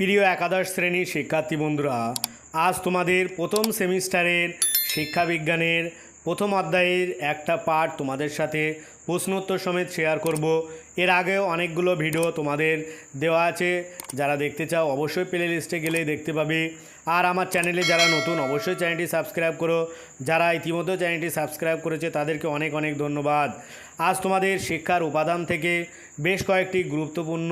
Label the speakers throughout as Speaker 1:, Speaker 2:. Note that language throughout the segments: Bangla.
Speaker 1: প্রিয় একাদশ শ্রেণির শিক্ষার্থী বন্ধুরা, আজ তোমাদের প্রথম সেমিস্টারের শিক্ষাবিজ্ঞানের প্রথম অধ্যায়ের একটা পার্ট তোমাদের সাথে প্রশ্নোত্তর সমেত শেয়ার করব। এর আগেও অনেকগুলো ভিডিও তোমাদের দেওয়া আছে। যারা দেখতে চাও, অবশ্যই প্লে লিস্টে গেলেই দেখতে পাবে। আর আমার চ্যানেলে যারা নতুন, অবশ্যই চ্যানেলটি সাবস্ক্রাইব করো। যারা ইতিমধ্যে চ্যানেলটি সাবস্ক্রাইব করেছে, তাদেরকে অনেক অনেক ধন্যবাদ। আজ তোমাদের শিক্ষার উপাদান থেকে বেশ কয়েকটি গুরুত্বপূর্ণ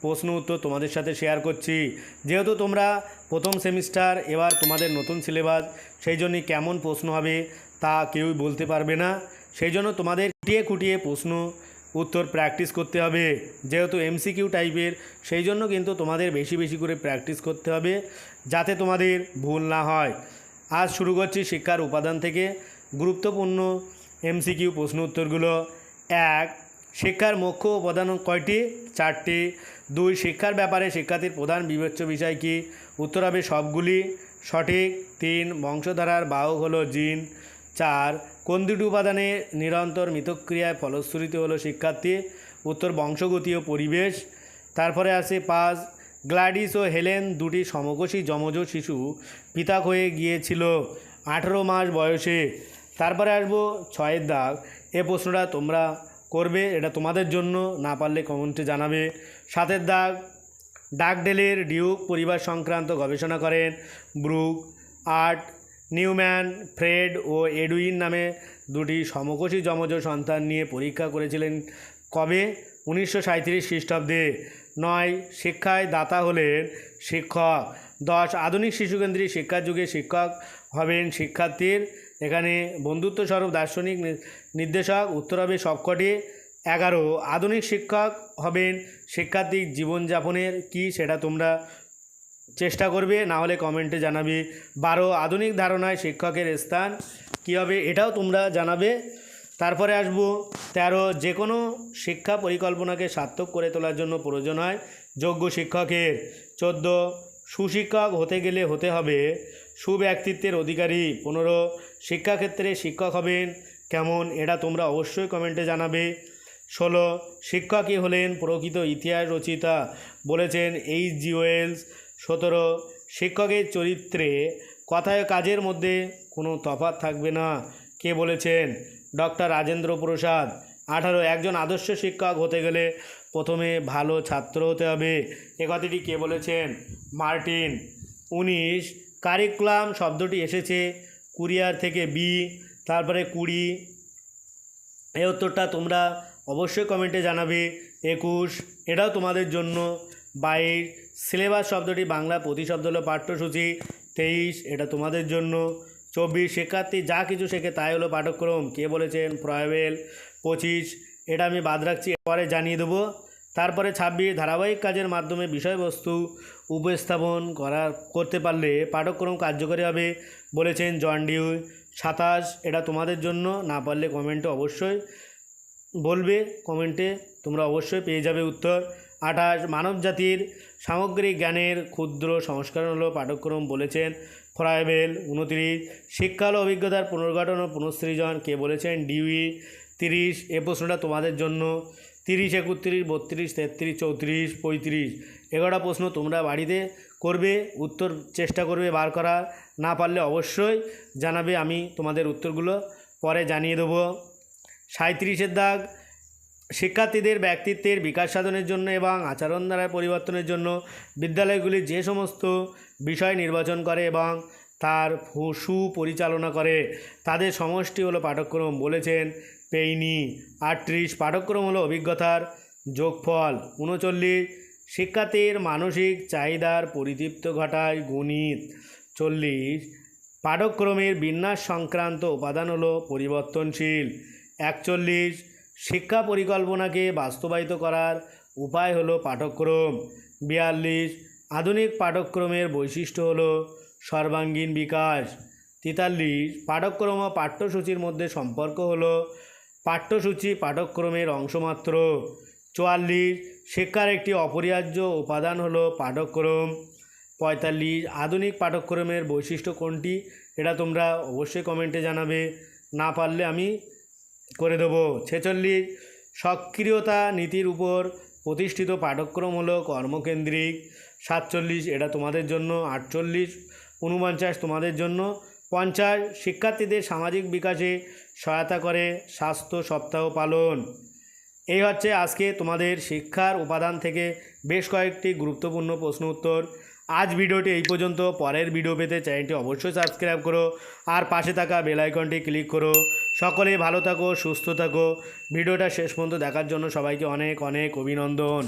Speaker 1: প্রশ্ন উত্তর তোমাদের সাথে শেয়ার করছি। যেহেতু তোমরা প্রথম সেমিস্টার এবার তোমাদের নতুন সিলেবাস সেই জন্যই কেমন প্রশ্ন হবে তা কেউই বলতে পারবে না। সেই জন্য তোমাদের খুঁটিয়ে খুঁটিয়ে প্রশ্ন উত্তর প্র্যাকটিস করতে হবে। যেহেতু এমসিকিউ টাইপের সেই জন্য কিন্তু তোমাদের বেশি বেশি করে প্র্যাকটিস করতে হবে যাতে তোমাদের ভুল না হয়। আজ শুরু করছি শিক্ষার উপাদান থেকে গুরুত্বপূর্ণ এমসিকিউ প্রশ্ন উত্তরগুলো। এক, শিক্ষার মুখ্য উপাদান কয়টি? চারটি। দুই শিক্ষার ব্যাপারে শিক্ষার্থীর প্রধান বিবেচ্য বিষয় কি? উত্তর হবে সবগুলি। সঠিক। তিন, বংশধারার বাহক হলো জিন। চার, কোন দুটি উপাদানে নিরন্তর মিতক্রিয়ায় ফলশ্রুতি হলো শিক্ষার্থী? উত্তর, বংশগতি ও পরিবেশ। তারপরে আছে পাঁচ, গ্লাডিস ও হেলেন দুটি সমকোষী যমজ শিশু পৃথক হয়ে গিয়েছিল আঠেরো মাস বয়সে। তারপরে আসব ছয়ের দাগ। এ প্রশ্নটা তোমরা করবে, এটা তোমাদের জন্য, না পারলে কমেন্টে জানাবে। সাতের দাগ ডাকডেলের ডিউক পরিবার সংক্রান্ত গবেষণা করেন ব্রুক আর্ট, নিউম্যান, ফ্রেড ও এডুইন নামে দুটি সমকোষী যমজ সন্তান নিয়ে পরীক্ষা করেছিলেন কবে? উনিশশো সাঁত্রিশ খ্রিস্টাব্দে। নয়, শিক্ষায় দাতা হলেন শিক্ষক। দশ, আধুনিক শিশুকেন্দ্রিক শিক্ষার যুগে শিক্ষক হবেন শিক্ষার্থীর এখানে বন্ধুত্ব স্বরূপ দার্শনিক নির্দেশক উত্তর হবে সবকটি। এগারো, আধুনিক শিক্ষক হবেন শিক্ষার্থী জীবনযাপনের কি সেটা তোমরা চেষ্টা করবে, না হলে কমেন্টে জানাবে। বারো, আধুনিক ধারণায় শিক্ষকের স্থান কী হবে এটাও তোমরা জানাবে। তারপরে আসব, তেরো যে কোনো শিক্ষা পরিকল্পনাকে সার্থক করে তোলার জন্য প্রয়োজন হয় যোগ্য শিক্ষকের। চোদ্দ, সুশিক্ষক হতে গেলে হতে হবে সুব্যক্তিত্বের অধিকারী। পনেরো, শিক্ষাক্ষেত্রে শিক্ষক হবেন। কেমন? এটা তোমরা অবশ্যই কমেন্টে জানাবে। ষোলো, শিক্ষকই হলেন প্রকৃত ইতিহাস রচিতা। বলেছেন এইচ জি ওয়েলস। সতেরো, শিক্ষকের চরিত্রে কথায় কাজের মধ্যে কোনো তফাৎ থাকবে না। কে বলেছেন? ডক্টর রাজেন্দ্র প্রসাদ। আঠারো, একজন আদর্শ শিক্ষক হতে গেলে প্রথমে ভালো ছাত্র হতে হবে। এ কথাটি কে বলেছেন? মার্টিন। উনিশ কারিকুলাম শব্দটি এসেছে কুরিয়ার থেকে বি তারপরে কুড়ি। এই উত্তরটা তোমরা অবশ্যই কমেন্টে জানাবে। একুশ, এটাও তোমাদের জন্য। বাইশ সিলেবাস শব্দটি বাংলা প্রতিশব্দ হলো পাঠ্যসূচি। তেইশ, এটা তোমাদের জন্য। চব্বিশ, শিক্ষার্থী যা কিছু শেখে তাই হলো পাঠ্যক্রম। কে বলেছেন? প্রয়াবেল। পঁচিশ, এটা আমি বাদ রাখছি পরে জানিয়ে দেবো। তারপরে ছাব্বিশ ধারাবাহিক কাজের মাধ্যমে বিষয়বস্তু উপস্থাপন করা, করতে পারলে পাঠ্যক্রম কার্যকরী হবে বলেছেন জন ডিউ। সাতাশ, এটা তোমাদের জন্য, না পারলে কমেন্টে অবশ্যই বলবে, কমেন্টে তোমরা অবশ্যই পেয়ে যাবে উত্তর। আঠাশ মানব জাতির সামগ্রিক জ্ঞানের ক্ষুদ্র সংস্করণ হলো পাঠ্যক্রম বলেছেন ফ্রাইবেল। উনত্রিশ, শিক্ষা হলো অভিজ্ঞতার পুনর্গঠন ও পুনঃসৃজন। কে বলেছেন? ডিউই। তিরিশ, এ প্রশ্নটা তোমাদের জন্য। তিরিশ, একত্রিশ, বত্রিশ, তেত্রিশ, চৌত্রিশ, পঁয়ত্রিশ। এগারোটা প্রশ্ন তোমরা বাড়িতে করবে, উত্তর চেষ্টা করবে, বার করা না পারলে অবশ্যই জানাবে, আমি তোমাদের উত্তরগুলো পরে জানিয়ে দেবো। সাঁত্রিশের দাগ, শিক্ষার্থীদের ব্যক্তিত্বের বিকাশ সাধনের জন্য এবং আচরণ দ্বারা পরিবর্তনের জন্য বিদ্যালয়গুলি যে সমস্ত বিষয় নির্বাচন করে এবং তার সুপরিচালনা করে। তাদের সমষ্টি হলো পাঠ্যক্রম বলেছেন পেইনি। আটত্রিশ পাঠ্যক্রম হলো অভিজ্ঞতার যোগফল উনচল্লিশ। শিক্ষার্থীর মানসিক চাহিদার পরিতৃপ্ত ঘটায় গণিত। চল্লিশ। পাঠক্রমের বিন্যাস সংক্রান্ত উপাদান হলো পরিবর্তনশীল। একচল্লিশ। শিক্ষা পরিকল্পনাকে বাস্তবায়িত করার উপায় হলো পাঠক্রম বিয়াল্লিশ। আধুনিক পাঠ্যক্রমের বৈশিষ্ট্য হলো সর্বাঙ্গীন বিকাশ। তেতাল্লিশ। পাঠক্রম ও পাঠ্যসূচির মধ্যে সম্পর্ক হলো পাঠ্যসূচি পাঠক্রমের অংশমাত্র চুয়াল্লিশ শিক্ষার একটি অপরিহার্য উপাদান হলো পাঠ্যক্রম। পঁয়তাল্লিশ, আধুনিক পাঠ্যক্রমের বৈশিষ্ট্য কোনটি? এটা তোমরা অবশ্যই কমেন্টে জানাবে। না পারলে আমি করে দেবো। ছেচল্লিশ, সক্রিয়তা নীতির উপর প্রতিষ্ঠিত পাঠ্যক্রম হলো কর্মকেন্দ্রিক। সাতচল্লিশ, এটা তোমাদের জন্য। আটচল্লিশ ঊনপঞ্চাশ তোমাদের জন্য। পঞ্চাশ শিক্ষার্থীদের সামাজিক বিকাশে সহায়তা করে স্বাস্থ্য সপ্তাহ পালন। এই হচ্ছে আজকে তোমাদের শিক্ষার উপাদান থেকে বেশ কয়েকটি গুরুত্বপূর্ণ প্রশ্ন উত্তর। আজ ভিডিওটি এই পর্যন্ত। পরের ভিডিও পেতে চ্যানেলটি অবশ্যই সাবস্ক্রাইব করো আর পাশে থাকা বেল আইকনটি ক্লিক করো। সকলে ভালো থাকো, সুস্থ থাকো। ভিডিওটা শেষ পর্যন্ত দেখার জন্য সবাইকে অনেক অনেক অভিনন্দন।